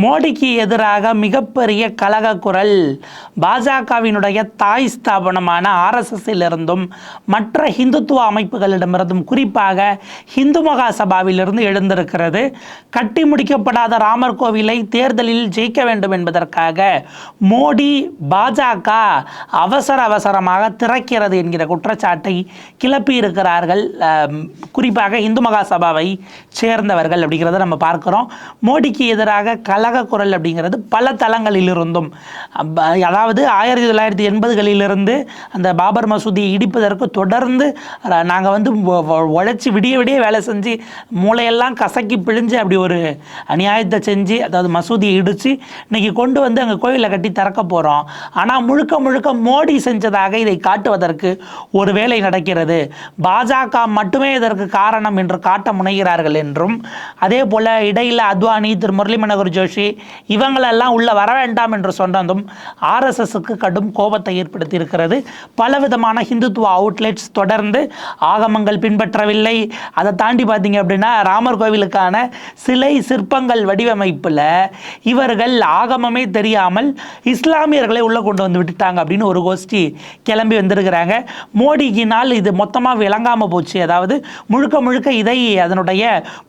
மோடிக்கு எதிராக மிகப்பெரிய கலக குரல். பாஜகவினுடைய தாய் ஸ்தாபனமான ஆர்எஸ்எஸ்ஸில் இருந்தும் மற்ற ஹிந்துத்துவ அமைப்புகளிடமிருந்தும் குறிப்பாக ஹிந்து மகா சபாவிலிருந்து எழுந்திருக்கிறது. கட்டி முடிக்கப்படாத ராமர் கோவிலை தேர்தலில் ஜெயிக்க வேண்டும் என்பதற்காக மோடி பாஜக அவசர அவசரமாக திறக்கிறது என்கிற குற்றச்சாட்டை கிளப்பி இருக்கிறார்கள். குறிப்பாக இந்து மகா சபாவை சேர்ந்தவர்கள் அப்படிங்கிறத நம்ம பார்க்கிறோம். மோடிக்கு எதிராக கழக குரல் அப்படிங்கிறது பல தளங்களிலிருந்தும். அதாவது ஆயிரத்தி தொள்ளாயிரத்தி எண்பதுகளிலிருந்து அந்த பாபர் மசூதியை இடிப்பதற்கு தொடர்ந்து நாங்கள் வந்து உழைச்சி விடிய விடிய வேலை செஞ்சு மூளையெல்லாம் கசக்கி பிழிஞ்சு அப்படி ஒரு அநியாயத்தை செஞ்சு அதாவது மசூதியை இடித்து இன்னைக்கு கொண்டு வந்து அங்கே கோயிலை கட்டி திறக்க போகிறோம் ஆனால் முழுக்க முழுக்க மோடி செஞ்சதாக இதை காட்டுவதற்கு ஒரு வேலை நடக்கிறது. பாஜக மட்டுமே இதற்கு காரணம் என்று காட்ட முனைகிறார்கள் என்றும் அதே போல் இடையில் அத்வானி திரு முரளி மனோகர் ஜோஷி இவங்களெல்லாம் உள்ள வர வேண்டாம் என்று சொன்னதும் ஆர்எஸ்எஸ்க்கு கடும் கோபத்தை ஏற்படுத்தி இருக்கிறது பலவிதமான ஹிந்துத்துவ அவுட்லெட்ஸ் தொடர்ந்து ஆகமங்கள் பின்பற்றவில்லை. அதை தாண்டி பார்த்தீங்க அப்படின்னா ராமர் கோவிலுக்கான சிலை சிற்பங்கள் வடிவமைப்பில் இவர்கள் ஆகமமே தெரியாமல் இஸ்லாமியர்களை உள்ளே கொண்டு வந்து விட்டுட்டாங்க அப்படின்னு ஒரு கோஷ்டி கிளம்பி வந்திருக்கிறாங்க. மோடியினால் இது மொத்தமாக விளங்காமல் போச்சு. அதாவது முழுக்க முழுக்க இதை அதனுடைய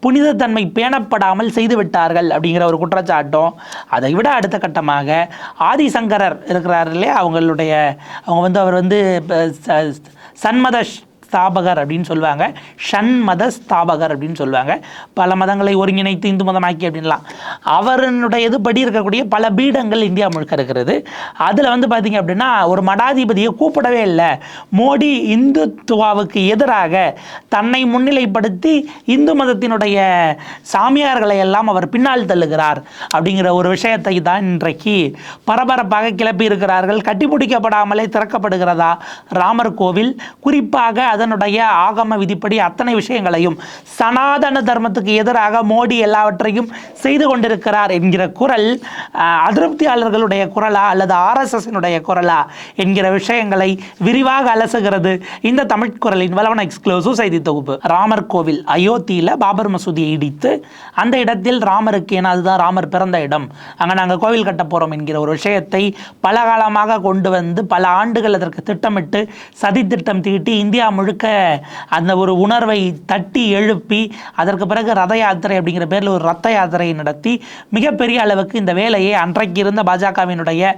புனிதத்தன்மை பேணப்படாமல் செய்து விட்டார்கள் அப்படிங்கிற ஒரு குற்றச்சாட்டும் அதை விட அடுத்த கட்டமாக ஆதிசங்கரர் இருக்கிறார் இல்லையா? அவங்களுடைய அவங்க வந்து அவர் வந்து சன்மத ஸ்தாபகர் அப்படின்னு சொல்லுவாங்க. ஷண்மத ஸ்தாபகர் அப்படின்னு சொல்லுவாங்க. பல மதங்களை ஒருங்கிணைத்து இந்து மதமாக்கி அப்படின்லாம். அவருடைய இதுபடி இருக்கக்கூடிய பல பீடங்கள் இந்தியா முழுக்க இருக்கிறது. அதில் வந்து பார்த்தீங்க அப்படின்னா ஒரு மடாதிபதியை கூப்பிடவே இல்லை. மோடி இந்துத்துவாவுக்கு எதிராக தன்னை முன்னிலைப்படுத்தி இந்து மதத்தினுடைய சாமியார்களை எல்லாம் அவர் பின்னால் தள்ளுகிறார் அப்படிங்கிற ஒரு விஷயத்தை தான் இன்றைக்கு பரபரப்பாக கிளப்பி இருக்கிறார்கள். கட்டி முடிக்கப்படாமலே திறக்கப்படுகிறதா? ராமர் கோவில் குறிப்பாக அதனுடைய ஆகம விதிப்படி அத்தனை விஷயங்களையும் சனாதன தர்மத்துக்கு எதிராக மோடி எல்லாவற்றையும் செய்து கொண்டிருக்கிறார் என்கிற குரல் அதிருப்தியாளர்களுடைய குரலா அல்லது ஆர்எஸ்எஸ்னுடைய குரலா என்கிற விஷயங்களை விரிவாக அலசுகிறது இந்த தமிழ் குரலின் வளவன எக்ஸ்க்ளூசிவ் செய்தி தொகுப்பு. ராமர் கோவில் அயோத்தியில் பாபர் மசூதியை இடித்து அந்த இடத்தில் ராமருக்கு ஏன்னா அதுதான் ராமர் பிறந்த இடம். அங்கே நாங்கள் கோவில் கட்ட போகிறோம் என்கிற ஒரு விஷயத்தை பல காலமாக கொண்டு வந்து பல ஆண்டுகள் அதற்கு திட்டமிட்டு சதி திட்டம் தீட்டி இந்தியா முழுக்க அந்த ஒரு உணர்வை தட்டி எழுப்பி அதற்கு பிறகு ரத யாத்திரை அப்படிங்கிற பேரில் ஒரு ரத்த யாத்திரையை நடத்தி மிகப்பெரிய அளவுக்கு இந்த வேலையை அன்றைக்கு இருந்த பாஜகவினுடைய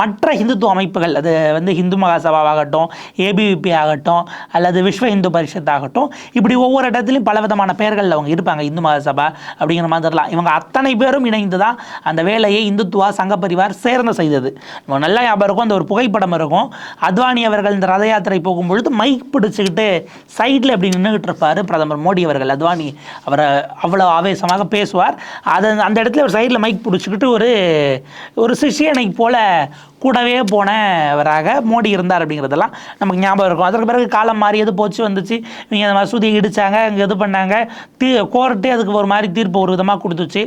மற்ற இந்துத்துவ அமைப்புகள் அது வந்து இந்து மகாசபாவாகட்டும் ஏபிவிபி ஆகட்டும் அல்லது விஸ்வ இந்து பரிஷத் ஆகட்டும் இப்படி ஒவ்வொரு இடத்துலையும் பலவிதமான பெயர்களில் அவங்க இருப்பாங்க இந்து மகாசபா அப்படிங்கிற மாதிரிலாம் இவங்க அத்தனை பேரும் இணைந்து தான் அந்த வேலையை இந்துத்துவா சங்க பரிவார் சேர்ந்து செய்தது. நம்ம நல்லா ஞாபகம் இருக்கும் அந்த ஒரு புகைப்படம் இருக்கும். அத்வானி அவர்கள் இந்த ரத யாத்திரை போகும்பொழுது மைக் பிடிச்சிக்கிட்டு சைடில் அப்படி நின்றுகிட்டு இருப்பார் பிரதமர் மோடி அவர்கள் அத்வானி. அவரை அவ்வளோ ஆவேசமாக பேசுவார். அதை அந்த இடத்துல ஒரு சைடில் மைக் பிடிச்சிக்கிட்டு ஒரு ஒரு சிஷியனை போல கூடவே போனவராக மோடி இருந்தார் அப்படிங்கிறதெல்லாம் நமக்கு ஞாபகம் இருக்கும். அதற்கு பிறகு காலம் மாறியது போச்சு வந்துச்சு. இவங்க அந்த மசூதியை இடித்தாங்க இங்கே இது பண்ணாங்க. தீ கோர்ட்டே அதுக்கு ஒரு மாதிரி தீர்ப்பு ஒரு விதமாக கொடுத்துச்சு.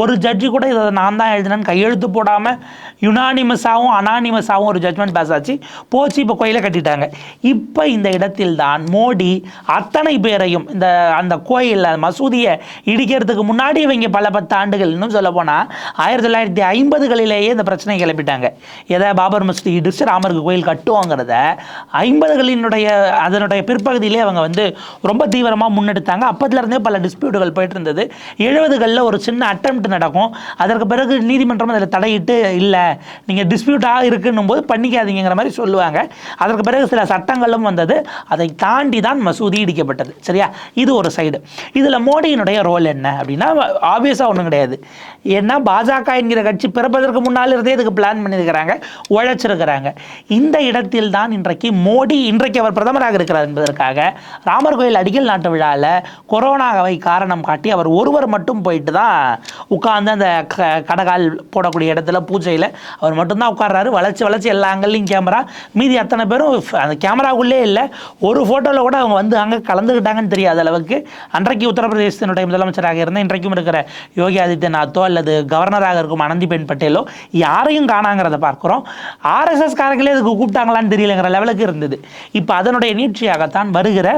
ஒரு ஜட்ஜி கூட இதை நான் தான் எழுதினேன்னு கையெழுத்து போடாமல் யுனானிமஸாகவும் அனானிமஸாகவும் ஒரு ஜட்மெண்ட் பாஸ் ஆச்சு. போச்சு இப்போ கோயிலை கட்டிட்டாங்க. இப்போ இந்த இடத்தில் தான் மோடி அத்தனை பேரையும் இந்த அந்த கோயிலில் மசூதியை இடிக்கிறதுக்கு முன்னாடி இவங்க பல பத்து ஆண்டுகள் இன்னும் சொல்ல போனால் ஆயிரத்தி தொள்ளாயிரத்தி ஐம்பதுகளிலேயே இந்த பிரச்சனையை கிளப்பிட்டாங்க. எதை பாபர் மசூதி இடிச்சு ராமருக்கு கோயில் கட்டுவோங்கிறத ஐம்பதுகளினுடைய அதனுடைய பிற்பகுதியிலே அவங்க வந்து ரொம்ப தீவிரமாக முன்னெடுத்தாங்க. அப்போதுலேருந்தே பல டிஸ்பியூட்டுகள் போயிட்டு இருந்தது எழுபதுகளில் ஒரு சின்ன அட்டம்ப்ட் நடக்கும். அதற்கு பிறகு நீதிமன்றம் அதில் தடையிட்டு இல்லை நீங்கள் டிஸ்பியூட்டாக இருக்குன்னும் போது பண்ணிக்காதீங்கிற மாதிரி சொல்லுவாங்க. அதற்கு பிறகு சில சட்டங்களும் வந்தது. அதை தாண்டி தான் மசூதி இடிக்கப்பட்டது. சரியா? இது ஒரு சைடு இதில் மோடியினுடைய ரோல் என்ன அப்படின்னா ஆப்வியஸாக ஒன்றும் கிடையாது. ஏன்னா பாஜக என்கிற கட்சி பிறப்பதற்கு முன்னால் இருந்தே இதுக்கு பிளான் பண்ணியிருக்கிறாங்க. உழைச்சிருக்கிறாங்க. இந்த இடத்தில் தான் இன்றைக்கு மோடி இன்றைக்கு அவர் பிரதமராக இருக்கிறார் என்பதற்காக ராமர் கோயில் அடிக்கல் நாட்டு விழாவில் கொரோனாவை காரணம் காட்டி அவர் ஒருவர் மட்டும் போயிட்டு தான் உட்கார்ந்து அந்த க கடகால் போடக்கூடிய இடத்துல பூஜையில் அவர் மட்டும்தான் உட்கார்றாரு. வளர்ச்சி வளர்ச்சி எல்லா ஆங்கிள்லையும் கேமரா மீதி அத்தனை பேரும் அந்த கேமராவுக்குள்ளே இல்லை. ஒரு ஃபோட்டோவில் கூட அவங்க வந்து அங்கே கலந்துக்கிட்டாங்கன்னு தெரியாத அளவுக்கு அன்றைக்கு உத்தரப்பிரதேசத்தினுடைய முதலமைச்சராக இருந்த இன்றைக்கும் இருக்கிற யோகி ஆதித்யநாத்தோ அல்லது கவர்னராக இருக்கும் அனந்திபென் பட்டேலோ யாரையும் காணாங்கிறத பார்க்குறோம். அப்புறம் ஆர்எஸ்எஸ் இதுக்கு கூப்பிட்டாங்களான்னு தெரியலங்கிற லெவலுக்கு இருந்தது. இப்போ அதனுடைய நீட்சியாகத்தான் வருகிற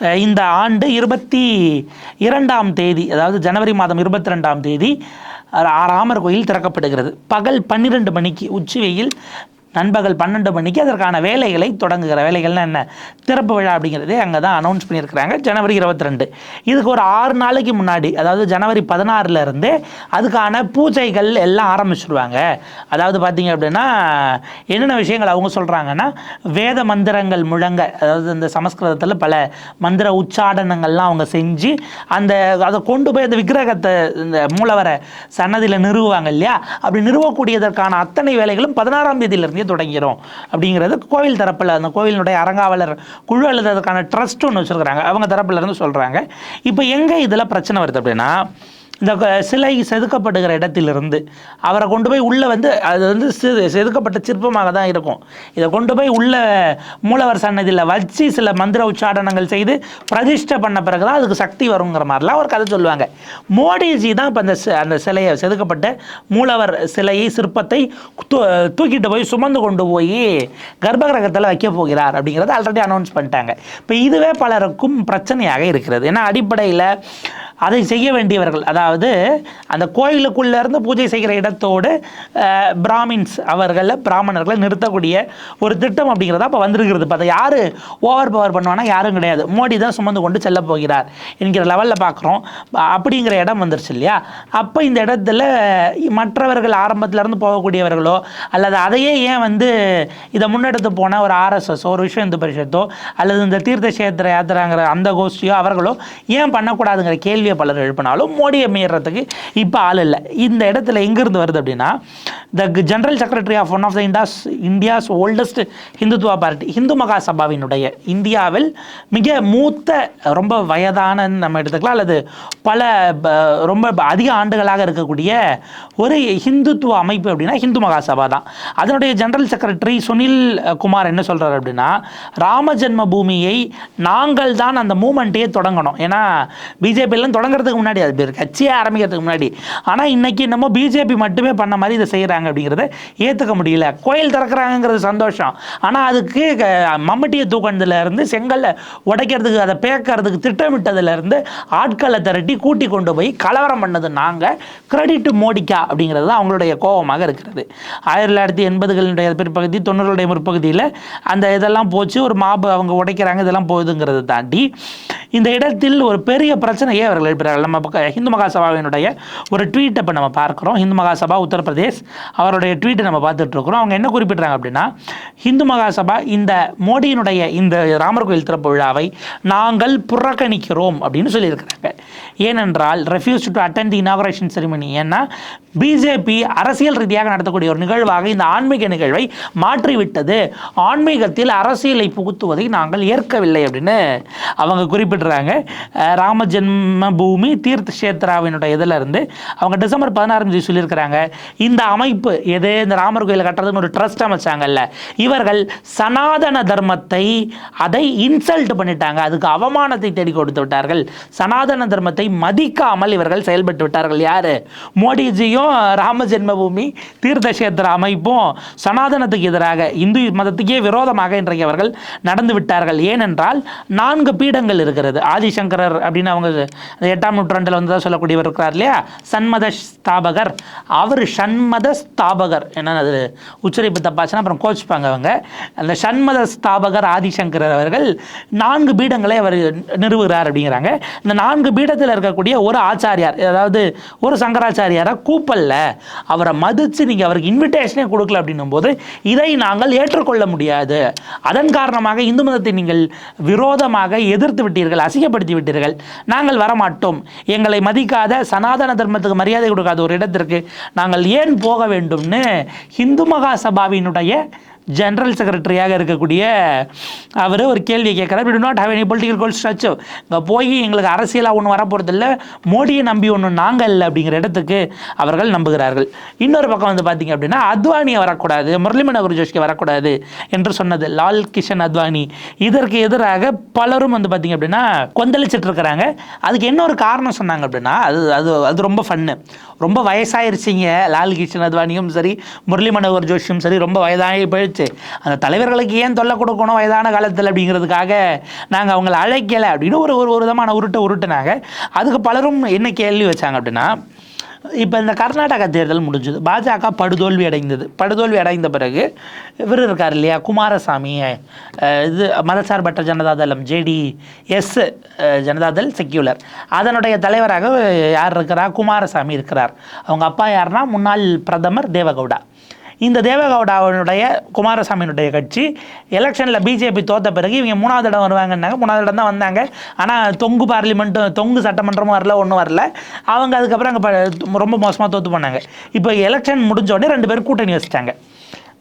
அஹ், இந்த ஆண்டு இருபத்தி இரண்டாம் தேதி அதாவது ஜனவரி மாதம் இருபத்தி ரெண்டாம் தேதி ராமர் கோயில் திறக்கப்படுகிறது. பகல் பன்னிரெண்டு மணிக்கு உச்சி வெயில் நண்பகல் பன்னெண்டு மணிக்கு அதற்கான வேலைகளை தொடங்குகிற வேலைகள்லாம் என்ன? திறப்பு விழா அப்படிங்கிறதே அங்கே தான் அனௌன்ஸ் பண்ணியிருக்கிறாங்க. ஜனவரி இருபத்தி ரெண்டு இதுக்கு ஒரு ஆறு நாளைக்கு முன்னாடி அதாவது ஜனவரி பதினாறுலருந்து அதுக்கான பூஜைகள் எல்லாம் ஆரம்பிச்சிடுவாங்க அதாவது பார்த்தீங்க அப்படின்னா என்னென்ன விஷயங்கள் அவங்க சொல்கிறாங்கன்னா வேத மந்திரங்கள் முழங்க அதாவது இந்த சமஸ்கிருதத்தில் பல மந்திர உச்சாடனங்கள்லாம் அவங்க செஞ்சு அந்த அதை கொண்டு போய் அந்த விக்கிரகத்தை இந்த மூலவரை சன்னதியில் நிறுவுவாங்க இல்லையா? அப்படி நிறுவக்கூடியதற்கான அத்தனை வேலைகளும் பதினாறாம் தேதியிலிருந்து தொடங்கிறோம் அப்படிங்கிறது கோவில் தரப்பில் அந்த கோவிலினுடைய அரங்காவலர் குழு அல்லது அதுக்கான ட்ரஸ்ட் ஒன்று வச்சுருக்கிறாங்க. அவங்க தரப்புல இருந்து சொல்கிறாங்க இப்போ எங்கே இதில் பிரச்சனை வருது அப்படின்னா இந்த க- சிலை செதுக்கப்படுகிற இடத்திலிருந்து அவரை கொண்டு போய் உள்ளே வந்து அது வந்து செதுக்கப்பட்ட சிற்பமாக தான் இருக்கும். இதை கொண்டு போய் உள்ள மூலவர் சன்னதியில் வச்சு சில மந்திர உச்சாடனங்கள் செய்து பிரதிஷ்டை பண்ண பிறகு தான் அதுக்கு சக்தி வருங்கிற மாதிரிலாம் ஒரு கதை சொல்லுவாங்க. மோடிஜி தான் இப்போ அந்த அந்த சிலையை செதுக்கப்பட்ட மூலவர் சிலையை சிற்பத்தை தூ- தூக்கிட்டு போய் சுமந்து கொண்டு போய் கர்ப்பகிரகத்தில் வைக்க போகிறார் அப்படிங்கிறத ஆல்ரெடி அனௌன்ஸ் பண்ணிட்டாங்க. இப்போ இதுவே பலருக்கும் பிரச்சனையாக இருக்கிறது. ஏன்னா அடிப்படையில் அதை செய்ய வேண்டியவர்கள். அதாவது அந்த கோயிலுக்குள்ள இருந்து பூஜை செய்கிற இடத்தோடு பிராமின்ஸ் அவர்களை பிராமணர்களை நிறுத்தக்கூடிய ஒரு திட்டம் அப்படிங்கிறதா இப்போ வந்திருக்கிறது. இப்போ அதை யார் ஓவர் பவர் பண்ணுவானா யாரும் கிடையாது. மோடி தான் சுமந்து கொண்டு செல்ல போகிறார் என்கிற லெவலில் பார்க்குறோம் அப்படிங்கிற இடம் வந்துருச்சு இல்லையா? அப்போ இந்த இடத்துல மற்றவர்கள் ஆரம்பத்தில் இருந்து போகக்கூடியவர்களோ அல்லது அதையே ஏன் வந்து இதை முன்னெடுத்து போன ஒரு ஆர்எஸ்எஸ் ஒரு விஷயம் இந்து பரிஷத்தோ அல்லது இந்த தீர்த்த கஷேத்திர யாத்திராங்கிற அந்த கோஷ்டியோ அவர்களோ ஏன் பண்ணக்கூடாதுங்கிற கேள்வி கேள்வியை பலர் எழுப்பினாலும் மோடியை மீறத்துக்கு இப்போ ஆள் இல்லை. இந்த இடத்துல எங்கேருந்து வருது அப்படின்னா the general secretary of one of the India's India's oldest Hindutva party Hindu மகாசபாவினுடைய இந்தியாவில் மிக மூத்த ரொம்ப வயதான நம்ம எடுத்துக்கலாம் அல்லது பல ரொம்ப அதிக ஆண்டுகளாக இருக்கக்கூடிய ஒரு ஹிந்துத்துவ அமைப்பு அப்படின்னா ஹிந்து மகாசபா தான். அதனுடைய ஜெனரல் செக்ரட்டரி சுனில் குமார் என்ன சொல்கிறார் அப்படின்னா ராம ஜென்ம பூமியை நாங்கள் தான் அந்த மூமெண்ட்டையே தொடங்கணும். ஏன்னா தொடங்குறதுக்கு முன்னாடி அது பேர் கட்சியை ஆரம்பிக்கிறதுக்கு முன்னாடி. ஆனால் இன்றைக்கி என்னமோ பிஜேபி மட்டுமே பண்ண மாதிரி இதை செய்கிறாங்க அப்படிங்கிறத ஏற்றுக்க முடியல. கோயில் திறக்கிறாங்கங்கிறது சந்தோஷம். ஆனால் அதுக்கு க- மம்முட்டியை தூக்கினதுல செங்கல்ல உடைக்கிறதுக்கு அதை பேக்கிறதுக்கு திட்டமிட்டதுலேருந்து ஆட்களை திரட்டி கூட்டி கொண்டு போய் கலவரம் பண்ணது நாங்கள் கிரெடிட் மோடிக்கா அப்படிங்கிறது தான் அவங்களுடைய கோபமாக இருக்கிறது. ஆயிரத்தி தொள்ளாயிரத்தி எண்பதுகளுடைய பிற்பகுதி தொண்ணூறுடைய முற்பகுதியில் அந்த இதெல்லாம் போச்சு. ஒரு மாபு அவங்க உடைக்கிறாங்க இதெல்லாம் போகுதுங்கிறத தாண்டி இந்த இடத்தில் ஒரு பெரிய பிரச்சனையே அவர்கள் எழுப்புகிறார்கள். நம்ம பக்கம் ஹிந்து மகாசபாவினுடைய ஒரு ட்வீட்டை இப்போ நம்ம பார்க்குறோம். ஹிந்து மகாசபா உத்தரப்பிரதேஷ் அவருடைய ட்வீட்டை நம்ம பார்த்துட்டு இருக்கிறோம். அவங்க என்ன குறிப்பிட்றாங்க அப்படின்னா ஹிந்து மகாசபா இந்த மோடியினுடைய இந்த ராமர் கோயில் திறப்பு விழாவை நாங்கள் புறக்கணிக்கிறோம் அப்படின்னு சொல்லியிருக்கிறாங்க. ஏனென்றால் refuse to attend the inauguration ceremony ஏன்னா பிஜேபி அரசியல் ரீதியாக நடத்தக்கூடிய ஒரு நிகழ்வாக இந்த ஆன்மீக நிகழ்வை மாற்றிவிட்டது. ஆன்மீகத்தில் அரசியலை புகுத்துவதை நாங்கள் ஏற்கவில்லை அப்படின்னு அவங்க குறிப்பிடுறாங்க. ராம ஜென்ம பூமி தீர்த்த கஷேத்ராவினுடைய இதில் இருந்து அவங்க டிசம்பர் பதினாறாம் தேதி சொல்லியிருக்கிறாங்க. இந்த அமைப்பு எது? இந்த ராமர் கோயில் கட்டுறதுன்னு ஒரு ட்ரஸ்ட் அமைச்சாங்கல்ல. இவர்கள் சனாதன தர்மத்தை அதை இன்சல்ட் பண்ணிட்டாங்க. அதுக்கு அவமானத்தை தேடி கொடுத்து விட்டார்கள். சனாதன தர்மத்தை மதிக்காமல் இவர்கள் செயல்பட்டு விட்டார்கள். யாரு? மோடிஜியும் ராம ஜென்மபூமி தீர்த்தக்ஷேத்திர அமைப்பும் சனாதனத்துக்கு எதிராக இந்து மதத்துக்கே விரோதமாக இன்றைக்கு அவர்கள் நடந்து விட்டார்கள். ஏனென்றால் நான்கு பீடங்கள் இருக்கிறது. ஆதிசங்கரர் அப்படின்னு அவங்க எட்டாம் நூற்றாண்டில் வந்து தான் சொல்லக்கூடியவர் இருக்கிறார் இல்லையா? சன்மத ஸ்தாபகர். அவர் சண்மத ஸ்தாபகர். என்னென்ன அது? உச்சரிப்பு தப்பாச்சுன்னா அப்புறம் கோச்சுப்பாங்க அவங்க. அந்த சண்மத ஸ்தாபகர் ஆதிசங்கரர் அவர்கள் நான்கு பீடங்களை அவர் நிறுவுகிறார் அப்படிங்கிறாங்க. இந்த நான்கு பீடத்தில் இருக்கக்கூடிய ஒரு ஆச்சாரியார் அதாவது ஒரு சங்கராச்சாரியாரை கூப்பல்ல. அவரை மதித்து நீங்கள் அவருக்கு இன்விடேஷனே கொடுக்கல அப்படின்னும் போது இதை நாங்கள் ஏற்றுக்கொள்ள முடியாது. அதன் காரணமாக இந்து மதத்தை நீங்கள் விரோதமாக எதிர்த்து விட்டீர்கள் அசிங்கப்படுத்தி விட்டீர்கள். நாங்கள் வரமாட்டோம். எங்களை மதிக்காத சனாதன தர்மத்துக்கு மரியாதை கொடுக்காத ஒரு இடத்திற்கு நாங்கள் ஏன் போக வேண்டும்னு இந்து மகாசபாவினுடைய ஜென்ரல் செக்ரட்டரியாக இருக்கக்கூடிய அவர் ஒரு கேள்வி கேட்குறாரு. We not have any political goal structure இங்கே போய் எங்களுக்கு அரசியலாக ஒன்றும் வரப்போகிறதில்ல மோடியை நம்பி ஒன்றும் நாங்கள் இல்லை அப்படிங்கிற இடத்துக்கு அவர்கள் நம்புகிறார்கள். இன்னொரு பக்கம் வந்து பார்த்தீங்க அப்படின்னா அத்வானியை வரக்கூடாது முரளி மனோகர் ஜோஷிக்கு வரக்கூடாது என்று சொன்னது லால் கிஷன் அத்வானி. இதற்கு எதிராக பலரும் வந்து பார்த்தீங்க அப்படின்னா கொந்தளிச்சிட்டு இருக்கிறாங்க. அதுக்கு என்ன ஒரு காரணம் சொன்னாங்க அப்படின்னா அது அது அது ரொம்ப ஃபன்னு ரொம்ப வயசாயிருச்சிங்க. லால் கிஷன் அத்வானியும் சரி முரளி மனோகர் ஜோஷியும் சரி ரொம்ப வயதாகி போய் போயிடுச்சு அந்த தலைவர்களுக்கு ஏன் தொல்லை கொடுக்கணும் வயதான காலத்தில் அப்படிங்கிறதுக்காக நாங்கள் அவங்கள அழைக்கலை அப்படின்னு ஒரு ஒரு ஒரு விதமான உருட்டை உருட்டுனாங்க. அதுக்கு பலரும் என்ன கேள்வி வச்சாங்க அப்படின்னா இப்போ இந்த கர்நாடகா தேர்தல் முடிஞ்சது. பாஜக படுதோல்வி அடைந்தது. படுதோல்வி அடைந்த பிறகு இவர் இருக்கார் இல்லையா? குமாரசாமி இது மதசார்பற்ற ஜனதாதளம் ஜேடி எஸ் ஜனதாதள் செக்யூலர் அதனுடைய தலைவராக யார் இருக்கிறார்? குமாரசாமி இருக்கிறார். அவங்க அப்பா யாருன்னா முன்னாள் பிரதமர் தேவகவுடா. இந்த தேவகவுடாவினுடைய குமாரசாமியினுடைய கட்சி. எலெக்ஷனில் பிஜேபி தோத்த பிறகு இவங்க மூணாவது இடம் வருவாங்கன்னாங்க. மூணாவது இடம் தான் வந்தாங்க. ஆனால் தொங்கு பார்லிமெண்ட்டும் தொங்கு சட்டமன்றமும் வரல ஒன்றும் வரல. அவங்க அதுக்கப்புறம் அங்கே ரொம்ப மோசமாக தோற்று போனாங்க. இப்போ எலெக்ஷன் முடிஞ்சோடனே ரெண்டு பேரும் கூட்டணி வச்சுட்டாங்க.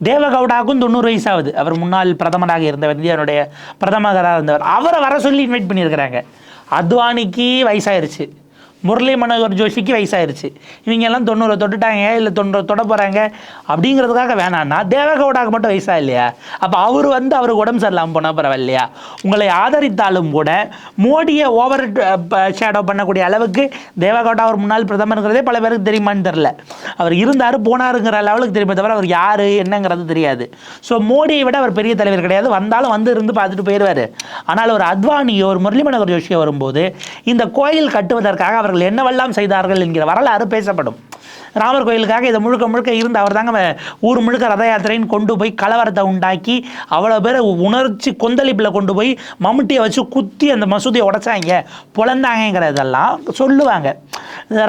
தேவகவுடாவுக்கும் தொண்ணூறு வயசாகுது. அவர் முன்னாள் பிரதமராக இருந்தவர் இந்தியாவுடைய பிரதமராக இருந்தவர். அவரை வர சொல்லி இன்வைட் பண்ணியிருக்கிறாங்க. அத்வானிக்கு வயசாயிருச்சு. முரளி மனோகர் ஜோஷிக்கு வயசாயிருச்சு. இவங்க எல்லாம் தொண்ணூறு தொட்டுட்டாங்க இல்லை தொண்ணூறு தொட போகிறாங்க அப்படிங்கிறதுக்காக வேணான்னா தேவகவுடாக மட்டும் வயசா இல்லையா? அப்போ அவர் வந்து அவருக்கு உடம்பு சரியில்லாமல் போனால் பரவாயில்லையா? உங்களை ஆதரித்தாலும் கூட மோடியை ஓவர் ஷேடோ பண்ணக்கூடிய அளவுக்கு தேவகவுடா அவர் முன்னாள் பிரதமருங்கிறதே பல பேருக்கு தெரியுமான்னு தெரில அவர் இருந்தார் போனாருங்கிற லெவலுக்கு தெரியுமே தவிர அவர் யார் என்னங்கிறது தெரியாது. ஸோ மோடியை விட அவர் பெரிய தலைவர் கிடையாது. வந்தாலும் வந்து இருந்து பார்த்துட்டு போயிடுவார். ஆனால் ஒரு அத்வானியோ ஒரு முரளி மனோகர் ஜோஷியோ வரும்போது இந்த கோயில் கட்டுவதற்காக அவர் அவர்கள் என்னவெல்லாம் செய்தார்கள் என்கிற வரலாறு பேசப்படும். ராமர் கோயிலுக்காக இதை முழுக்க முழுக்க இருந்து அவர் தாங்க ஊர் முழுக்க ரத யாத்திரைன்னு கொண்டு போய் கலவரத்தை உண்டாக்கி அவ்வளோ பேரை உணர்ச்சி கொந்தளிப்பில் கொண்டு போய் மம்முட்டியை வச்சு குத்தி அந்த மசூதியை உடைச்சாங்க. பொழந்தாங்கிறதெல்லாம் சொல்லுவாங்க.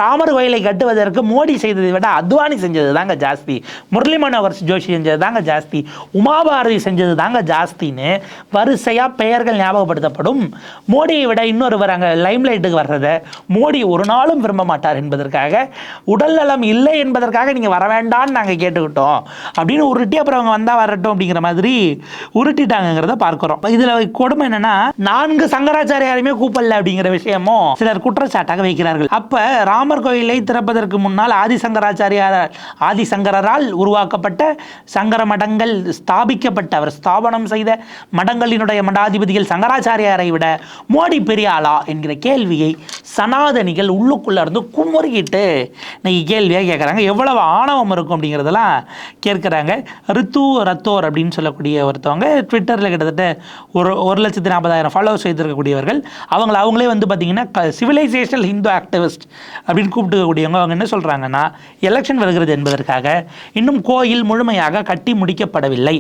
ராமர் கோயிலை கட்டுவதற்கு மோடி செய்ததை விட அத்வானி செஞ்சது தாங்க ஜாஸ்தி. முரளி மனோகர் ஜோஷி செஞ்சது தாங்க ஜாஸ்தி. உமாபாரதி செஞ்சது தாங்க ஜாஸ்தின்னு வரிசையாக பெயர்கள் ஞாபகப்படுத்தப்படும். மோடியை விட இன்னொருவர் அங்கே லைம்லைட்டுக்கு வர்றதை மோடி ஒரு நாளும் விரும்ப மாட்டார் என்பதற்காக உடல்நலம் இல்லை என்பதற்காக நீங்கள் வர வேண்டாம்னு நாங்கள் கேட்டுக்கிட்டோம். அப்படின்னு உருட்டி அப்புறம் அவங்க வந்தால் வரட்டும் அப்படிங்கிற மாதிரி உருட்டிட்டாங்கிறத பார்க்குறோம். இதில் கொடுமை என்னன்னா நான்கு சங்கராச்சாரியாருமே கூப்பிடல அப்படிங்கிற விஷயமும் சிலர் குற்றச்சாட்டாக வைக்கிறார்கள். அப்போ ராமர் கோயிலை திறப்பதற்கு முன்னால் ஆதிசங்கராச்சாரியார் ஆதிசங்கரால் உருவாக்கப்பட்ட சங்கர மடங்கள் ஸ்தாபிக்கப்பட்ட அவர் ஸ்தாபனம் செய்த மடங்களினுடைய மடாதிபதிகள் சங்கராச்சாரியாரை விட மோடி பெரியாளா என்கிற கேள்வியை சனாதனிகள் உள்ளுக்குள்ளே இருந்து குமுறிக்கிட்டு இன்னைக்கு கேள்வியாக கேட்குறாங்க எவ்வளவு ஆணவம் இருக்கும் அப்படிங்கிறதெல்லாம் கேட்குறாங்க. ரித்து ரத்தோர் அப்படின்னு சொல்லக்கூடிய ஒருத்தவங்க ட்விட்டரில் கிட்டத்தட்ட ஒரு ஒரு லட்சத்து நாற்பதாயிரம் ஃபாலோவர்ஸ் வைத்திருக்கக்கூடியவர்கள். அவங்கள அவங்களே வந்து பார்த்தீங்கன்னா சிவிலைசேஷனல் ஹிந்து ஆக்டிவிஸ்ட் அப்படின்னு கூப்பிட்டுக்கக்கூடியவங்க. அவங்க என்ன சொல்கிறாங்கன்னா எலெக்ஷன் வருகிறது என்பதற்காக இன்னும் கோயில் முழுமையாக கட்டி முடிக்கப்படவில்லை.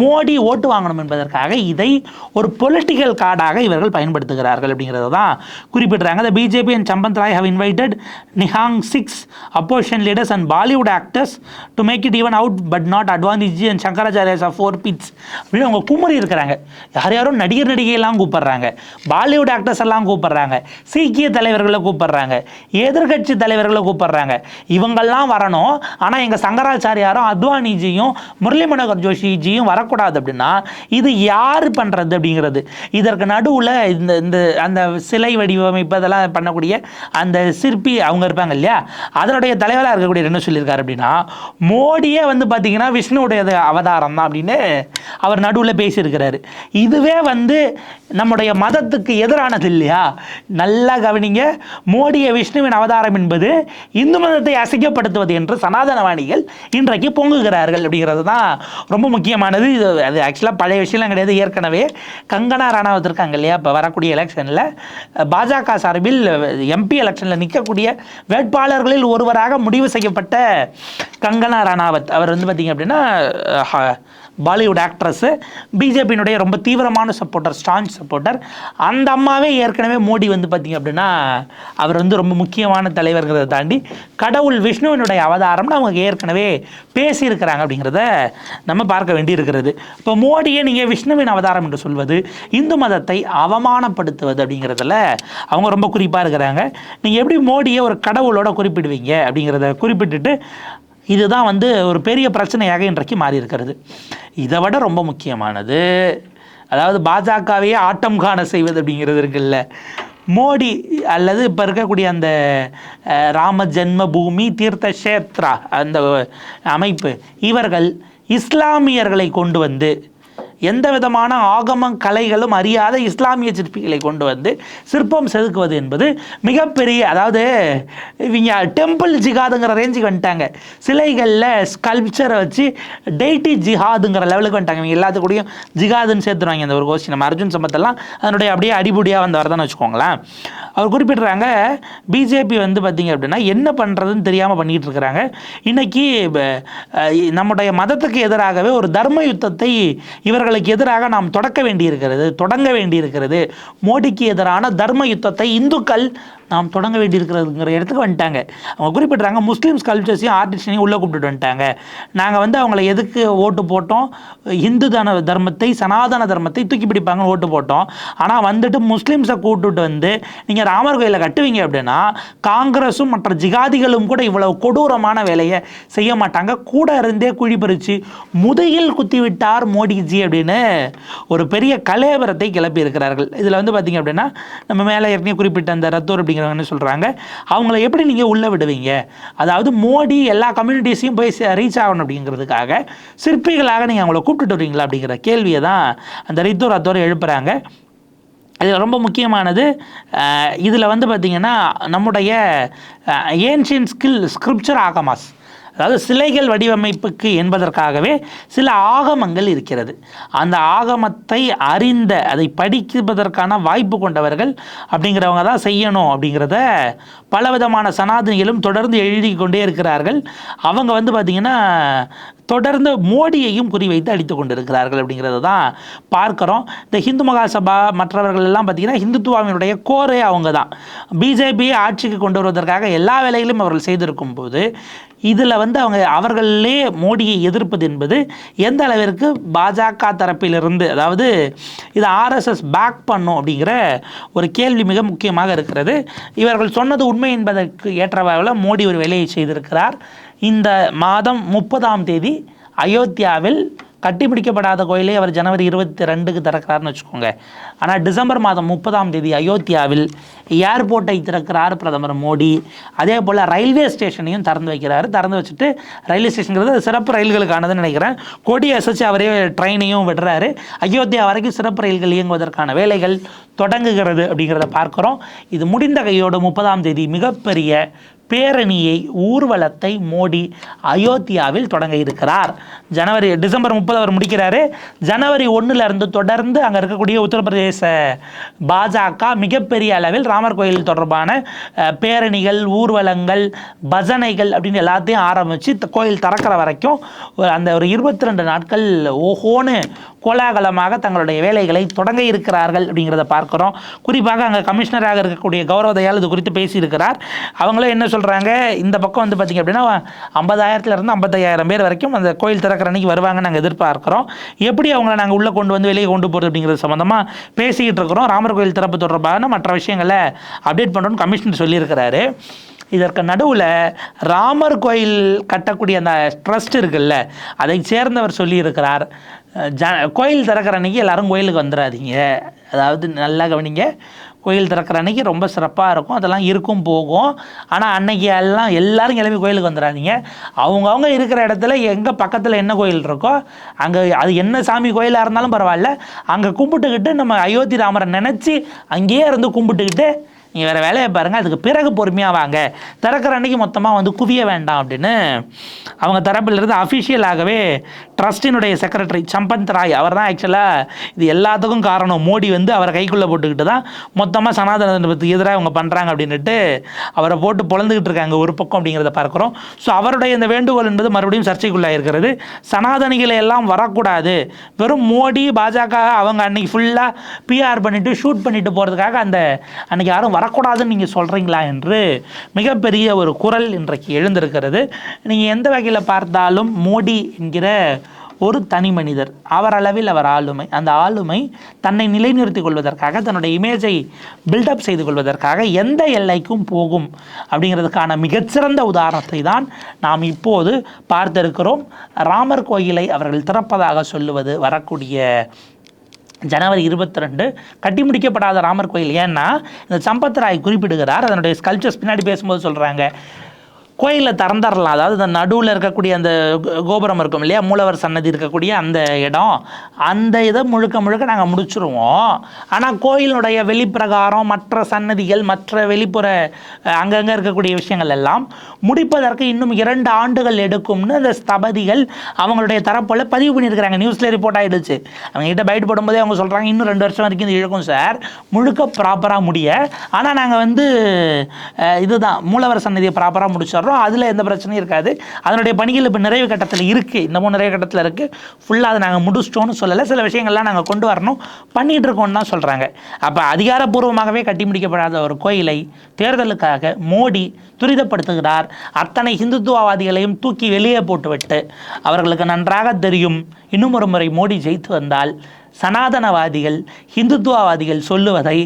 மோடி ஓட்டு வாங்கணும் என்பதற்காக இதை ஒரு பொலிட்டிக்கல் கார்டாக இவர்கள் பயன்படுத்துகிறார்கள் அப்படிங்கிறத தான் குறிப்பிடுறாங்க. the BJP and Champat Rai have invited Nihang Sikhs opposition leaders and Bollywood actors to make it even out but not advantage and Shankaracharyas of four peeths அப்படின்னு அவங்க குமரி இருக்கிறாங்க. யார் யாரும் நடிகர் நடிகையெல்லாம் கூப்பிடுறாங்க. பாலிவுட் ஆக்டர்ஸ் எல்லாம் கூப்பிடுறாங்க. சீக்கிய தலைவர்களை கூப்பிடுறாங்க. எதிர்கட்சி தலைவர்களை கூப்பிடுறாங்க. இவங்கெல்லாம் வரணும். ஆனால் எங்கள் சங்கராச்சாரியாரும் அத்வானிஜியும் முரளி மனோகர் ஜோஷிஜியும் வரக்கூடாது அப்படின்னா இது யார் பண்ணுறது அப்படிங்கிறது. இதற்கு நடுவில் இந்த இந்த அந்த சிலை வடிவமைப்பு அதெல்லாம் பண்ணக்கூடிய அந்த சிற்பி அவங்க இருப்பாங்க இல்லையா? அதனுடைய தலைவராக இருக்கக்கூடிய என்ன சொல்லியிருக்காரு அப்படின்னா மோடியே வந்து பார்த்தீங்கன்னா விஷ்ணுவுடைய அவதாரம் தான் அப்படின்னு அவர் நடுவில் பேசியிருக்கிறாரு. இதுவே வந்து நம்முடைய மதத்துக்கு எதிரானது இல்லையா? நல்லா கவனிங்க மோடிய விஷ்ணுவின் அவதாரம் என்பது இந்து மதத்தை அசிங்கப்படுத்துவது என்று சனாதனவாணிகள் இன்றைக்கு பொங்குகிறார்கள் அப்படிங்கிறது தான் ரொம்ப முக்கியமானது. இது அது ஆக்சுவலாக பழைய விஷயம்லாம் கிடையாது. ஏற்கனவே கங்கனா ராணாவத் இருக்காங்க இல்லையா? இப்போ வரக்கூடிய எலெக்ஷனில் பாஜக சார்பில் எம்பி எலெக்ஷனில் நிற்கக்கூடிய வேட்பாளர்களில் ஒருவராக முடிவு செய்யப்பட்ட கங்கனா ராணாவத். அவர் வந்து பார்த்திங்க அப்படின்னா பாலிவுட் ஆக்ட்ரஸ்ஸு பிஜேபியினுடைய ரொம்ப தீவிரமான சப்போர்ட்டர் ஸ்ட்ராங் சப்போர்ட்டர் அந்த அம்மாவே ஏற்கனவே மோடி வந்து பார்த்திங்க அப்படின்னா அவர் வந்து ரொம்ப முக்கியமான தலைவர்கிறத தாண்டி கடவுள் விஷ்ணுவினுடைய அவதாரம்னு அவங்க ஏற்கனவே பேசியிருக்கிறாங்க அப்படிங்கிறத நம்ம பார்க்க வேண்டியிருக்கிறது. இப்போ மோடியை நீங்கள் விஷ்ணுவின் அவதாரம் என்று சொல்வது இந்து மதத்தை அவமானப்படுத்துவது அப்படிங்கிறதுல அவங்க ரொம்ப குறிப்பாக இருக்கிறாங்க. நீங்கள் எப்படி மோடியை ஒரு கடவுளோட குறிப்பிடுவீங்க அப்படிங்கிறத குறிப்பிட்டுட்டு இதுதான் வந்து ஒரு பெரிய பிரச்சனையாக இன்றைக்கு மாறி இருக்கிறது இதை விட ரொம்ப முக்கியமானது அதாவது பாஜகவையே ஆட்டம் காண செய்வது அப்படிங்கிறது இருக்குல்ல. மோடி அல்லது இப்போ இருக்கக்கூடிய அந்த ராம ஜென்ம பூமி தீர்த்த கஷேத்ரா அந்த அமைப்பு இவர்கள் இஸ்லாமியர்களை கொண்டு வந்து எந்த விதமான ஆகமம் கலைகளும் அறியாத இஸ்லாமிய சிற்பிகளை கொண்டு வந்து சிற்பம் செதுக்குவது என்பது மிகப்பெரிய அதாவது இவங்க டெம்பிள் ஜிகாதுங்கிற ரேஞ்சுக்கு வந்துட்டாங்க. சிலைகளில் ஸ்கல்ப்சரை வச்சு டெய்டி ஜிஹாதுங்கிற லெவலுக்கு வந்துட்டாங்க. இவங்க எல்லாத்துக்கூடயும் ஜிகாதுன்னு சேர்த்துருவாங்க. அந்த ஒரு கோஷ்டி நம்ம அர்ஜுன் சம்பத்தெல்லாம் அதனுடைய அப்படியே அடிபுடியாக வந்து வரதான்னு வச்சுக்கோங்களேன். அவர் குறிப்பிடுறாங்க பிஜேபி வந்து பார்த்தீங்க அப்படின்னா என்ன பண்ணுறதுன்னு தெரியாமல் பண்ணிகிட்டு இருக்கிறாங்க. இன்றைக்கி நம்முடைய மதத்துக்கு எதிராகவே ஒரு தர்ம யுத்தத்தை இவர்களுக்கு எதிராக நாம் தொடக்க வேண்டியிருக்கிறது தொடங்க வேண்டியிருக்கிறது. மோடிக்கு எதிரான தர்ம யுத்தத்தை இந்துக்கள் நாம் தொடங்க வேண்டியிருக்கிறதுங்கிற இடத்துக்கு வந்துட்டாங்க. அவங்க குறிப்பிட்றாங்க முஸ்லீம்ஸ் கல்ச்சர்ஸையும் ஆர்டிஸ்டையும் உள்ளே கூப்பிட்டுட்டு வந்துட்டாங்க. நாங்கள் வந்து அவங்கள எதுக்கு ஓட்டு போட்டோம்? இந்து தன தர்மத்தை சனாதன தர்மத்தை தூக்கி பிடிப்பாங்கன்னு ஓட்டு போட்டோம். ஆனால் வந்துட்டு முஸ்லீம்ஸை கூட்டுட்டு வந்து நீங்கள் ராமர் கோயிலில் கட்டுவீங்க அப்படின்னா காங்கிரஸும் மற்ற ஜிகாதிகளும் கூட இவ்வளவு கொடூரமான வேலையை செய்ய மாட்டாங்க. கூட இருந்தே குழி பறிச்சு முதுகில் குத்திவிட்டார் மோடிஜி அப்படின்னு ஒரு பெரிய கலேபரத்தை கிளப்பி இருக்கிறார்கள் இதில் வந்து பார்த்தீங்க அப்படின்னா நம்ம மேலே ஏற்கனவே குறிப்பிட்ட அந்த ரத்தோர் அப்படிங்கிற என்ன சொல்கிறாங்க அவங்கள எப்படி நீங்கள் உள்ளே விடுவீங்க? அதாவது மோடி எல்லா கம்யூனிட்டிஸையும் போய் ரீச் ஆகணும் அப்படிங்கிறதுக்காக சிற்பிகளாக நீங்கள் அவங்கள கூப்பிட்டுட்டு வரீங்களா அப்படிங்கிற கேள்வியை தான் அந்த ரித்தோர் ரத்தோர் எழுப்புகிறாங்க இது ரொம்ப முக்கியமானது இதில் வந்து பார்த்திங்கன்னா நம்முடைய ஏன்ஷியன் ஸ்கில் ஸ்கிரிப்சர் ஆகமாஸ் அதாவது சிலைகள் வடிவமைப்புக்கு என்பதற்காகவே சில ஆகமங்கள் இருக்கிறது. அந்த ஆகமத்தை அறிந்த அதை படிப்பதற்கான வாய்ப்பு கொண்டவர்கள் அப்படிங்கிறவங்க தான் செய்யணும் அப்படிங்கிறத பலவிதமான சனாதனிகளும் தொடர்ந்து எழுதி கொண்டே இருக்கிறார்கள். அவங்க வந்து பார்த்திங்கன்னா தொடர்ந்து மோடியையும் குறிவைத்து அடித்து கொண்டிருக்கிறார்கள் அப்படிங்கிறத தான் பார்க்குறோம். இந்த ஹிந்து மகாசபா மற்றவர்கள் எல்லாம் பார்த்திங்கன்னா ஹிந்துத்துவாவினுடைய கோரே அவங்க தான். பிஜேபியை ஆட்சிக்கு கொண்டு வருவதற்காக எல்லா வேலைகளும் அவர்கள் செய்திருக்கும் போது இதில் வந்து அவங்க அவர்களே மோடியை எதிர்ப்பது என்பது எந்த அளவிற்கு பாஜக தரப்பிலிருந்து அதாவது இது ஆர்எஸ்எஸ் பேக் பண்ணும் அப்படிங்கிற ஒரு கேள்வி மிக முக்கியமாக இருக்கிறது. இவர்கள் சொன்னது உண்மை என்பதற்கு ஏற்றவாவில் மோடி ஒரு வேலையை செய்திருக்கிறார். இந்த மாதம் முப்பதாம் தேதி அயோத்தியாவில் கட்டிப்பிடிக்கப்படாத கோயிலை அவர் ஜனவரி இருபத்தி ரெண்டுக்கு திறக்கிறார்னு வச்சுக்கோங்க. ஆனால் டிசம்பர் மாதம் முப்பதாம் தேதி அயோத்தியாவில் ஏர்போர்ட்டை திறக்கிறார் பிரதமர் மோடி. அதே போல் ரயில்வே ஸ்டேஷனையும் திறந்து வைக்கிறாரு. திறந்து வச்சுட்டு ரயில்வே ஸ்டேஷனுங்கிறது சிறப்பு ரயில்களுக்கானதுன்னு நினைக்கிறேன். கொடி அசைச்சு அவரே ட்ரெயினையும் விடுறாரு. அயோத்தியா வரைக்கும் சிறப்பு ரயில்கள் இயங்குவதற்கான வேலைகள் தொடங்குகிறது அப்படிங்கிறத பார்க்குறோம். இது முடிந்த கையோடு முப்பதாம் தேதி மிகப்பெரிய பேரணியை ஊர்வலத்தை மோடி அயோத்தியாவில் தொடங்க இருக்கிறார். ஜனவரி டிசம்பர் முப்பது அவர் முடிக்கிறாரு. ஜனவரி ஒன்றுலேருந்து தொடர்ந்து அங்கே இருக்கக்கூடிய உத்தரப்பிரதேச பாஜக மிகப்பெரிய அளவில் ராமர் கோயில் தொடர்பான பேரணிகள் ஊர்வலங்கள் பஜனைகள் அப்படின்னு எல்லாத்தையும் ஆரம்பித்து கோயில் திறக்கிற வரைக்கும் ஒரு அந்த ஒரு இருபத்தி ரெண்டு நாட்கள் ஓஹோன்னு கோலாகலமாக தங்களுடைய வேலைகளை தொடங்க இருக்கிறார்கள் அப்படிங்கிறத பார்க்குறோம். குறிப்பாக அங்கே கமிஷனராக இருக்கக்கூடிய கௌரவ இது குறித்து பேசியிருக்கிறார். அவங்களும் என்ன சொல்கிறாங்க இந்த பக்கம் வந்து பார்த்திங்க அப்படின்னா ஐம்பதாயிரத்துலேருந்து ஐம்பத்தையாயிரம் பேர் வரைக்கும் அந்த கோயில் திறக்கிற அன்னைக்கு வருவாங்க நாங்கள் எதிர்பார்க்குறோம். எப்படி அவங்கள நாங்கள் உள்ளே கொண்டு வந்து வெளியே கொண்டு போகிறது அப்படிங்கிறது சம்மந்தமாக பேசிக்கிட்டு இருக்கிறோம். ராமர் கோயில் திறப்பு தொடர்பான மற்ற விஷயங்களை அப்டேட் பண்ணுறோன்னு கமிஷனர் சொல்லியிருக்கிறாரு. இதற்கு நடுவில் ராமர் கோயில் கட்டக்கூடிய அந்த ட்ரஸ்ட் இருக்குல்ல அதை சேர்ந்தவர் சொல்லியிருக்கிறார். ஜ கோயில் திறக்கிற அன்னைக்கு எல்லாரும் கோயிலுக்கு வந்துடாதீங்க அதாவது நல்லா கவனிங்க. கோயில் திறக்கிற அன்னைக்கு ரொம்ப சிறப்பாக இருக்கும். அதெல்லாம் இருக்கும் போகும். ஆனால் அன்னைக்கு எல்லாம் எல்லாரும் கிளம்பி கோயிலுக்கு வந்துடாதீங்க அவங்கவுங்க இருக்கிற இடத்துல எங்கே பக்கத்தில் என்ன கோயில் இருக்கோ அங்கே அது என்ன சாமி கோயிலாக இருந்தாலும் பரவாயில்ல. அங்கே கும்பிட்டுக்கிட்டு நம்ம அயோத்தி ராமரை நினச்சி அங்கேயே இருந்து கும்பிட்டுக்கிட்டு நீங்கள் வேறு வேலையை பாருங்கள் அதுக்கு பிறகு பொறுமையாக வாங்க. திறக்கிற அன்னைக்கு மொத்தமாக வந்து குவிய வேண்டாம் அப்படின்னு அவங்க தரப்பிலிருந்து அஃபிஷியலாகவே ட்ரஸ்டினுடைய செக்ரட்டரி சம்பந்த் ராய் அவர் தான் ஆக்சுவலாக இது எல்லாத்துக்கும் காரணம். மோடி வந்து அவரை கைக்குள்ளே போட்டுக்கிட்டு தான் மொத்தமாக சனாதனத்துக்கு எதிராக அவங்க பண்ணுறாங்க அப்படின்னுட்டு அவரை போட்டு பொழந்துக்கிட்டு இருக்காங்க ஒரு பக்கம் அப்படிங்கிறத பார்க்குறோம். ஸோ அவருடைய இந்த வேண்டுகோள் என்பது மறுபடியும் சர்ச்சைக்குள்ளாக இருக்கிறது. சனாதனிகளை எல்லாம் வரக்கூடாது. வெறும் மோடி பாஜக அவங்க அன்னைக்கு ஃபுல்லாக பிஆர் பண்ணிவிட்டு ஷூட் பண்ணிட்டு போகிறதுக்காக அந்த அன்னைக்கு யாரும் வரக்கூடாதுன்னு நீங்கள் சொல்கிறீங்களா என்று மிகப்பெரிய ஒரு குரல் இன்றைக்கு எழுந்திருக்கிறது. நீங்கள் எந்த வகையில் பார்த்தாலும் மோடி என்கிற ஒரு தனி மனிதர் அவர் அளவில் அவர் ஆளுமை அந்த ஆளுமை தன்னை நிலைநிறுத்திக் கொள்வதற்காக தன்னுடைய இமேஜை பில்டப் செய்து கொள்வதற்காக எந்த எல்லைக்கும் போகும் அப்படிங்கிறதுக்கான மிகச்சிறந்த உதாரணத்தை தான் நாம் இப்போது பார்த்திருக்கிறோம். ராமர் கோயிலை அவர்கள் திறப்பதாக சொல்லுவது வரக்கூடிய ஜனவரி இருபத்தி ரெண்டு கட்டி முடிக்கப்படாத ராமர் கோயில். ஏன்னா இந்த சம்பத் ராய் குறிப்பிடுகிறார். அதனுடைய ஸ்கல்ச்சர்ஸ் பின்னாடி பேசும்போது சொல்கிறாங்க கோயிலில் திறந்துடலாம் அதாவது இந்த நடுவில் இருக்கக்கூடிய அந்த கோபுரம் இருக்கும் இல்லையா? மூலவர் சன்னதி இருக்கக்கூடிய அந்த இடம். அந்த இதை முழுக்க முழுக்க நாங்கள் முடிச்சுருவோம். ஆனால் கோயிலுடைய வெளிப்பிரகாரம் மற்ற சன்னதிகள் மற்ற வெளிப்புற அங்கங்கே இருக்கக்கூடிய விஷயங்கள் எல்லாம் முடிப்பதற்கு இன்னும் இரண்டு ஆண்டுகள் எடுக்கும்னு அந்த ஸ்தபதிகள் அவங்களுடைய தரப்பில் பதிவு பண்ணியிருக்கிறாங்க. நியூஸில் ரிப்போர்ட் ஆகிடுச்சு அவங்க கிட்ட பைட் போடும்போதே அவங்க சொல்கிறாங்க இன்னும் ரெண்டு வருஷம் வரைக்கும் இது இழுக்கும் சார். முழுக்க ப்ராப்பராக முடிய. ஆனால் நாங்கள் வந்து இதுதான். மூலவர் சன்னதியை ப்ராப்பராக முடிச்சிடுறோம் அதில் எந்த பிரச்சனையும் இருக்காது. அதனுடைய பணிகள் இப்போ நிறைவு கட்டத்தில் இருக்குது இன்னமும் நிறைவு கட்டத்தில் இருக்குது ஃபுல்லாக அதை நாங்கள் முடிச்சிட்டோம்னு சொல்லலை. சில விஷயங்கள்லாம் நாங்கள் கொண்டு வரணும். பண்ணிகிட்டு இருக்கோம்னு தான் சொல்கிறாங்க அப்போ அதிகாரப்பூர்வமாகவே கட்டி முடிக்கப்படாத ஒரு கோயிலை தேர்தலுக்காக மோடி துரிதப்படுத்துகிறார். அத்தனை ஹிந்துத்துவவாதிகளையும் தூக்கி வெளியே போட்டுவிட்டு அவர்களுக்கு நன்றாக தெரியும். இன்னும் ஒரு முறை மோடி ஜெயித்து வந்தால் சனாதனவாதிகள் ஹிந்துத்துவவாதிகள் சொல்லுவதை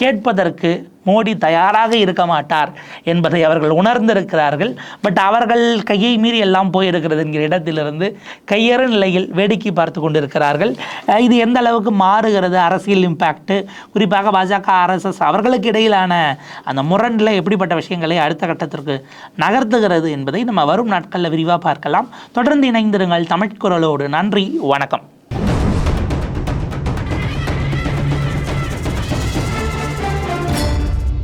கேட்பதற்கு மோடி தயாராக இருக்க மாட்டார் என்பதை அவர்கள் உணர்ந்திருக்கிறார்கள். பட் அவர்கள் கையை மீறி எல்லாம் போயிருக்கிறது என்கிற இடத்திலிருந்து கையற நிலையில் வேடிக்கை பார்த்து கொண்டிருக்கிறார்கள். இது எந்த அளவுக்கு மாறுகிறது? அரசியல் இம்பேக்ட்டு குறிப்பாக பாஜக ஆர்எஸ்எஸ் அவர்களுக்கு இடையிலான அந்த முரண்டில் எப்படிப்பட்ட விஷயங்களை அடுத்த கட்டத்திற்கு நகர்த்துகிறது என்பதை நம்ம வரும் நாட்களில் விரிவாக பார்க்கலாம். தொடர்ந்து இணைந்திருங்கள் தமிழ்குரலோடு நன்றி வணக்கம்.